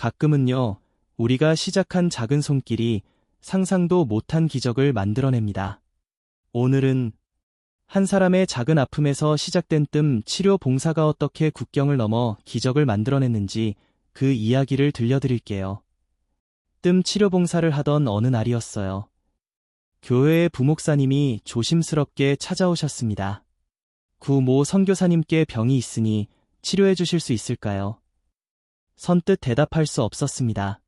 가끔은요, 우리가 시작한 작은 손길이 상상도 못한 기적을 만들어냅니다. 오늘은 한 사람의 작은 아픔에서 시작된 뜸 치료 봉사가 어떻게 국경을 넘어 기적을 만들어냈는지 그 이야기를 들려드릴게요. 뜸 치료 봉사를 하던 어느 날이었어요. 교회의 부목사님이 조심스럽게 찾아오셨습니다. 구모 선교사님께 병이 있으니 치료해 주실 수 있을까요? 선뜻 대답할 수 없었습니다.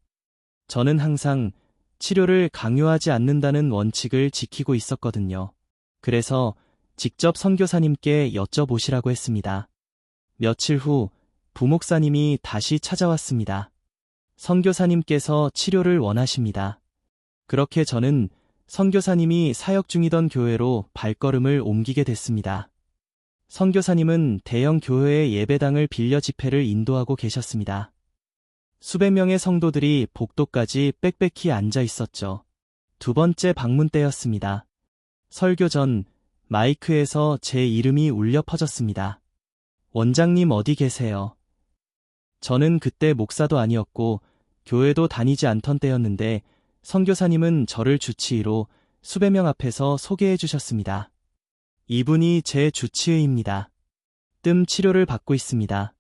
저는 항상 치료를 강요하지 않는다는 원칙을 지키고 있었거든요. 그래서 직접 선교사님께 여쭤보시라고 했습니다. 며칠 후 부목사님이 다시 찾아왔습니다. 선교사님께서 치료를 원하십니다. 그렇게 저는 선교사님이 사역 중이던 교회로 발걸음을 옮기게 됐습니다. 선교사님은 대형 교회의 예배당을 빌려 집회를 인도하고 계셨습니다. 수백 명의 성도들이 복도까지 빽빽히 앉아 있었죠. 두 번째 방문 때였습니다. 설교 전 마이크에서 제 이름이 울려 퍼졌습니다. 원장님 어디 계세요? 저는 그때 목사도 아니었고 교회도 다니지 않던 때였는데 선교사님은 저를 주치의로 수백 명 앞에서 소개해 주셨습니다. 이분이 제 주치의입니다. 뜸 치료를 받고 있습니다.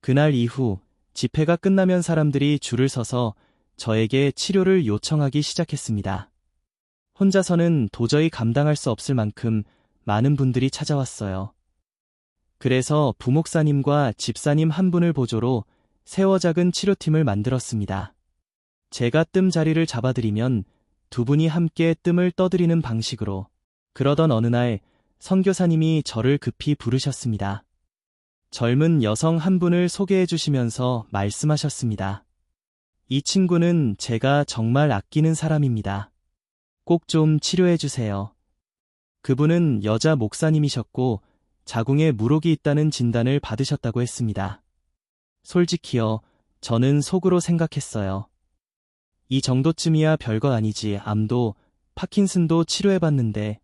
그날 이후 집회가 끝나면 사람들이 줄을 서서 저에게 치료를 요청하기 시작했습니다. 혼자서는 도저히 감당할 수 없을 만큼 많은 분들이 찾아왔어요. 그래서 부목사님과 집사님 한 분을 보조로 세워 작은 치료팀을 만들었습니다. 제가 뜸 자리를 잡아드리면 두 분이 함께 뜸을 떠드리는 방식으로 그러던 어느 날 선교사님이 저를 급히 부르셨습니다. 젊은 여성 한 분을 소개해 주시면서 말씀하셨습니다. 이 친구는 제가 정말 아끼는 사람입니다. 꼭 좀 치료해 주세요. 그분은 여자 목사님이셨고 자궁에 물혹이 있다는 진단을 받으셨다고 했습니다. 솔직히요, 저는 속으로 생각했어요. 이 정도쯤이야 별거 아니지 암도 파킨슨도 치료해봤는데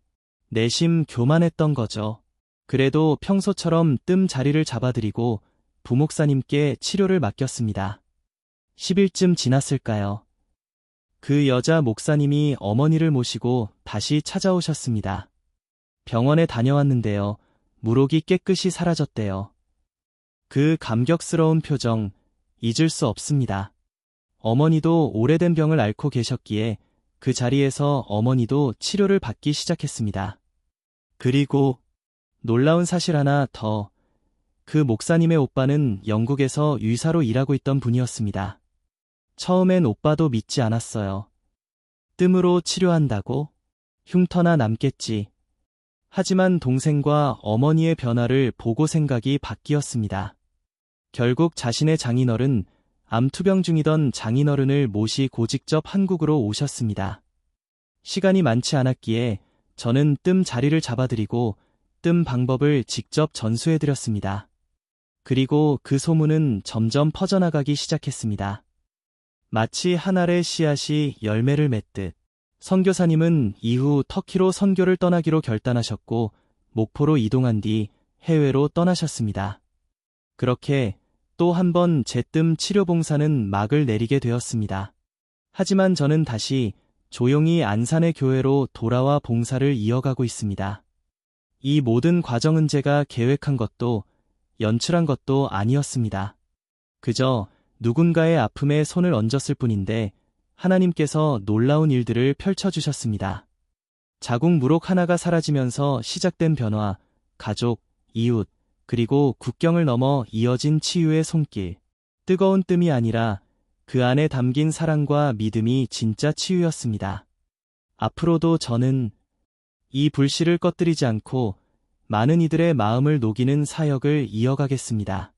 내심 교만했던 거죠. 그래도 평소처럼 뜸 자리를 잡아드리고 부목사님께 치료를 맡겼습니다. 10일쯤 지났을까요? 그 여자 목사님이 어머니를 모시고 다시 찾아오셨습니다. 병원에 다녀왔는데요. 물혹이 깨끗이 사라졌대요. 그 감격스러운 표정 잊을 수 없습니다. 어머니도 오래된 병을 앓고 계셨기에 그 자리에서 어머니도 치료를 받기 시작했습니다. 그리고 놀라운 사실 하나 더. 그 목사님의 오빠는 영국에서 의사로 일하고 있던 분이었습니다. 처음엔 오빠도 믿지 않았어요. 뜸으로 치료한다고? 흉터나 남겠지. 하지만 동생과 어머니의 변화를 보고 생각이 바뀌었습니다. 결국 자신의 장인어른, 암투병 중이던 장인어른을 모시고 직접 한국으로 오셨습니다. 시간이 많지 않았기에 저는 뜸 자리를 잡아드리고 뜸 방법을 직접 전수해드렸습니다. 그리고 그 소문은 점점 퍼져나가기 시작했습니다. 마치 한 알의 씨앗이 열매를 맺듯 선교사님은 이후 터키로 선교를 떠나기로 결단하셨고 목포로 이동한 뒤 해외로 떠나셨습니다. 그렇게 또 한 번 제뜸 치료봉사는 막을 내리게 되었습니다. 하지만 저는 다시 조용히 안산의 교회로 돌아와 봉사를 이어가고 있습니다. 이 모든 과정은 제가 계획한 것도 연출한 것도 아니었습니다. 그저 누군가의 아픔에 손을 얹었을 뿐인데 하나님께서 놀라운 일들을 펼쳐주셨습니다. 자궁 무록 하나가 사라지면서 시작된 변화, 가족, 이웃, 그리고 국경을 넘어 이어진 치유의 손길. 뜨거운 뜸이 아니라 그 안에 담긴 사랑과 믿음이 진짜 치유였습니다. 앞으로도 저는 이 불씨를 꺼뜨리지 않고 많은 이들의 마음을 녹이는 사역을 이어가겠습니다.